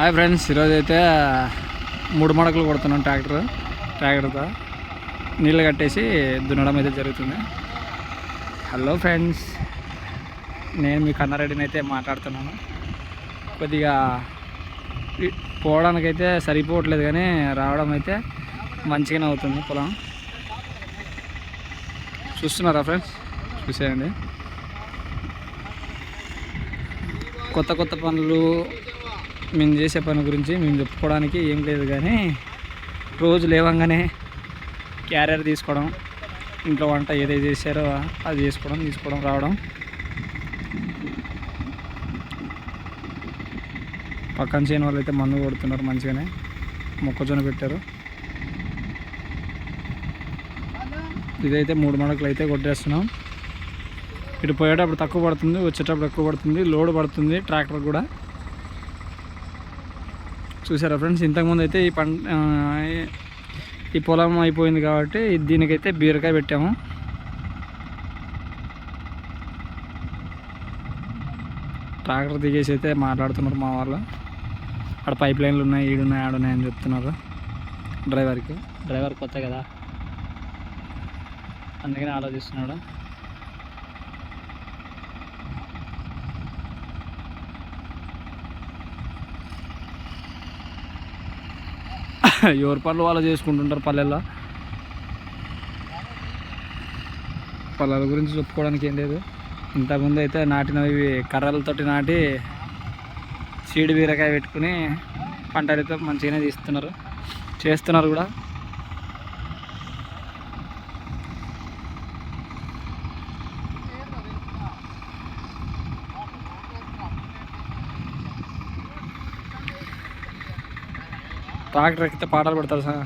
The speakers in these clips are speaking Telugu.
హాయ్ ఫ్రెండ్స్ ఈరోజు అయితే మూడు మడకలు కొడుతున్నాం ట్రాక్టర్ ట్రాక్టర్తో. నీళ్ళు కట్టేసి దున్నడం అయితే జరుగుతుంది. హలో ఫ్రెండ్స్ నేను మీ కన్నారెడ్డిని అయితే మాట్లాడుతున్నాను. కొద్దిగా పోవడానికైతే సరిపోవట్లేదు కానీ రావడం అయితే మంచిగానే అవుతుంది పొలం. చూస్తున్నారా ఫ్రెండ్స్ చూసేయండి. కొత్త కొత్త పనులు మేము చేసే పని గురించి మేము చెప్పుకోవడానికి ఏం లేదు కానీ రోజు లేవంగానే క్యారియర్ తీసుకోవడం ఇంట్లో వంట ఏదైతే చేశారో అది చేసుకోవడం తీసుకోవడం రావడం. పక్కన చేయని వాళ్ళు అయితే మందు కొడుతున్నారు మంచిగానే. మొక్కజొన్న పెట్టారు. ఇదైతే మూడు మడకలు అయితే కొట్టేస్తున్నాం. ఇటు పోయేటప్పుడు తక్కువ పడుతుంది వచ్చేటప్పుడు ఎక్కువ పడుతుంది లోడ్ పడుతుంది ట్రాక్టర్ కూడా. చూసారా ఫ్రెండ్స్? ఇంతకుముందు అయితే ఈ పంట ఈ- ఈ పొలం అయిపోయింది కాబట్టి దీనికైతే బీరకాయ పెట్టాము. ట్రాక్టర్ దిగేసి అయితే మాట్లాడుతున్నారు మా వాళ్ళు. అక్కడ పైప్ లైన్లు ఉన్నాయి ఈడున్నాయి ఆడున్నాయి అని చెప్తున్నారు డ్రైవర్కి. డ్రైవర్ కొత్త కదా. అందుకని ఆలోచిస్తున్నాడు. ఎవరి పనులు వాళ్ళు చేసుకుంటుంటారు పల్లెల్లో. పల్లెల గురించి చెప్పుకోవడానికి ఏం లేదు. ఇంతకుముందు అయితే నాటినవి కర్రలతోటి నాటి సీడ్ బీరకాయ పెట్టుకుని పంటలు అయితే మంచిగానే తీస్తున్నారు. చేస్తున్నారు కూడా. ట్రాక్టర్ ఎక్కితే పాటలు పెడతారు సార్.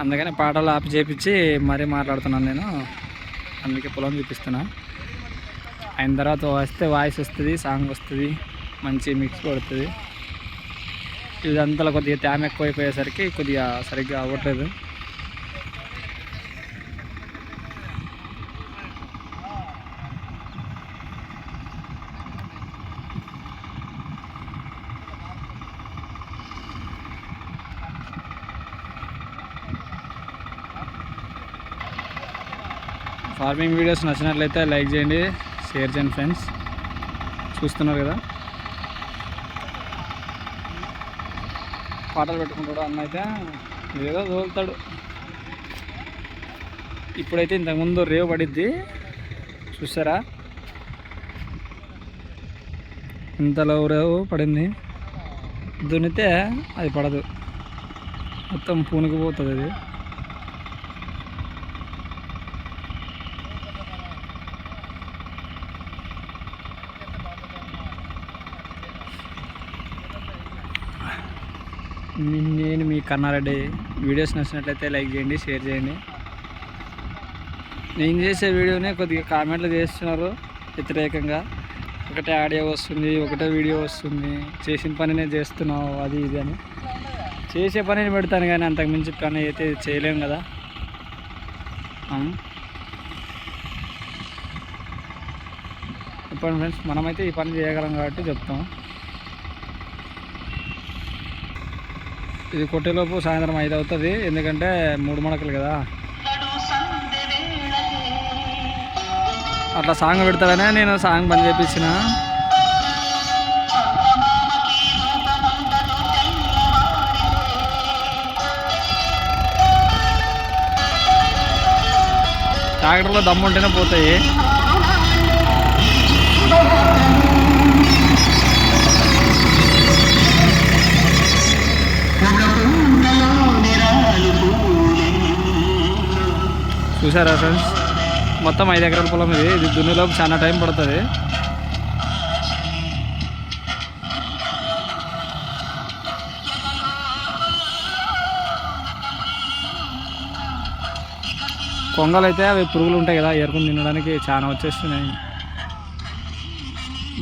అందుకని పాటలు ఆపి చేపించి మరీ మాట్లాడుతున్నాను నేను. అందుకే పొలం చూపిస్తున్నా. అయిన తర్వాత వస్తే వాయిస్ వస్తుంది సాంగ్ వస్తుంది మంచి మిక్స్ పడుతుంది ఇదంతా కొద్దిగా తేమ ఎక్కువైపోయేసరికి కొద్దిగా సరిగ్గా అవ్వట్లేదు. ఫార్మింగ్ వీడియోస్ నచ్చినట్లయితే లైక్ చేయండి షేర్ చేయండి ఫ్రెండ్స్. చూస్తున్నారు కదా? పాటలు పెట్టుకుంటాడు అన్న అయితే ఏదో తోలుతాడు. ఇప్పుడైతే ఇంతకుముందు రేవు పడిద్ది. చూసారా? ఇంతలో రేవు పడింది. దున్నితే అది పడదు. మొత్తం పూనుకుపోతుంది అది. నేను మీ కన్నారెడ్డి. వీడియోస్ నచ్చినట్లయితే లైక్ చేయండి షేర్ చేయండి. నేను చేసే వీడియోనే కొద్దిగా కామెంట్లు చేస్తున్నారు వ్యతిరేకంగా. ఒకటే ఆడియో వస్తుంది ఒకటే వీడియో వస్తుంది. చేసిన పనినే చేస్తున్నావు అది ఇది అని. చేసే పనిని పెడతాను కానీ అంతకుమించి పని అయితే చేయలేము కదా. చెప్పండి ఫ్రెండ్స్ మనమైతే ఈ పని చేయగలం కాబట్టి చెప్తాం. ఇది కొట్టేలోపు సాయంత్రం ఐదు అవుతుంది. ఎందుకంటే మూడు మడకలు కదా. అట్లా సాంగ్ పెడతాడనే నేను సాంగ్ బంద్ చేపించిన. ట్రాక్టర్లో దమ్ము ఉంటేనే పోతాయి. చూసారా ఫ్రెండ్స్ మొత్తం ఐదు ఎకరాల పొలం ఇది. ఇది దున్నులోపు చాలా టైం పడుతుంది. కొంగలు అయితే అవి పురుగులు ఉంటాయి కదా ఏరుకుని తినడానికి చాలా వచ్చేస్తున్నాయి.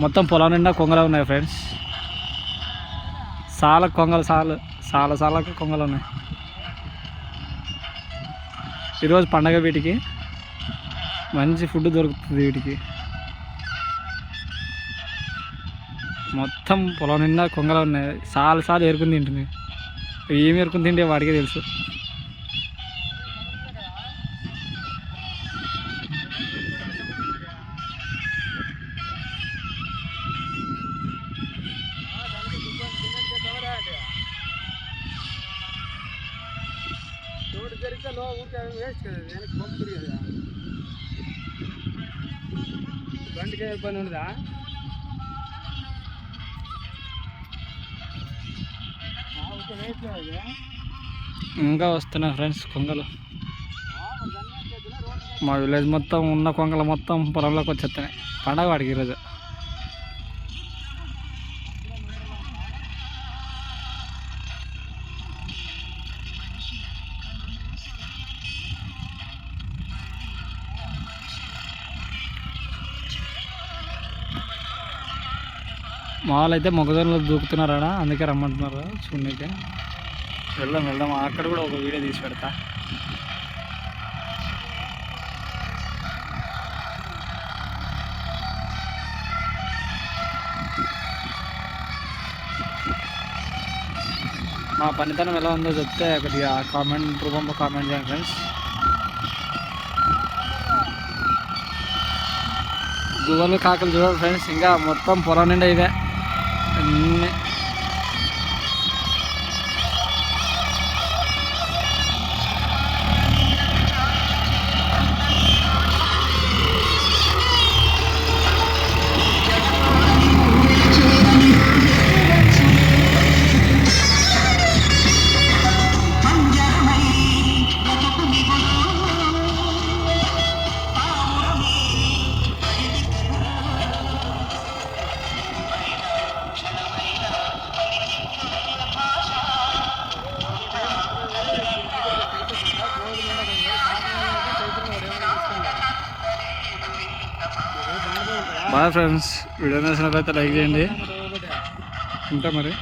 మొత్తం పొలం నిండా కొంగలు ఉన్నాయి ఫ్రెండ్స్ సాల కొంగలు సాలు చాలా చాలా కొంగలు ఉన్నాయి. ఈరోజు పండగ వీటికి. మంచి ఫుడ్ దొరుకుతుంది వీటికి. మొత్తం పొలం నిండా కొంగలు ఉన్నాయి. సాలు సాలు ఏరుకుని తింటుంది. ఏమి ఏరుకుని తింటే వాడికే తెలుసు. జరిగితే లో ఊరికే వేస్ట్ కదా వెనక్కి పంపుతుంది కదా. బండికి ఇబ్బంది ఉండదా. ఇంకా వస్తున్నాయి ఫ్రెండ్స్ కొంగలు. మా విలేజ్ మొత్తం ఉన్న కొంగలు మొత్తం పొలంలోకి వచ్చేస్తున్నాయి. పండగ వాడికి ఈరోజు. మామూలు అయితే అయితే మొక్కజొన్నలు దూకుతున్నారా అందుకే రమ్మంటున్నారు. చూడండి వెళ్దాం వెళ్దాం. అక్కడ కూడా ఒక వీడియో తీసి పెడతా. మా పనితనం ఎలా ఉందో చెప్తే కొద్దిగా కామెంట్ రూపంలో కామెంట్ చేయండి ఫ్రెండ్స్. గువ్వలు కాకలు చూడాలి ఫ్రెండ్స్. ఇంకా మొత్తం పొలం నిండా ఇదే. అన్నీ బాయ్ ఫ్రెండ్స్ వీడియో నచ్చినట్లయితే లైక్ చేయండి. ఉంటా మరి.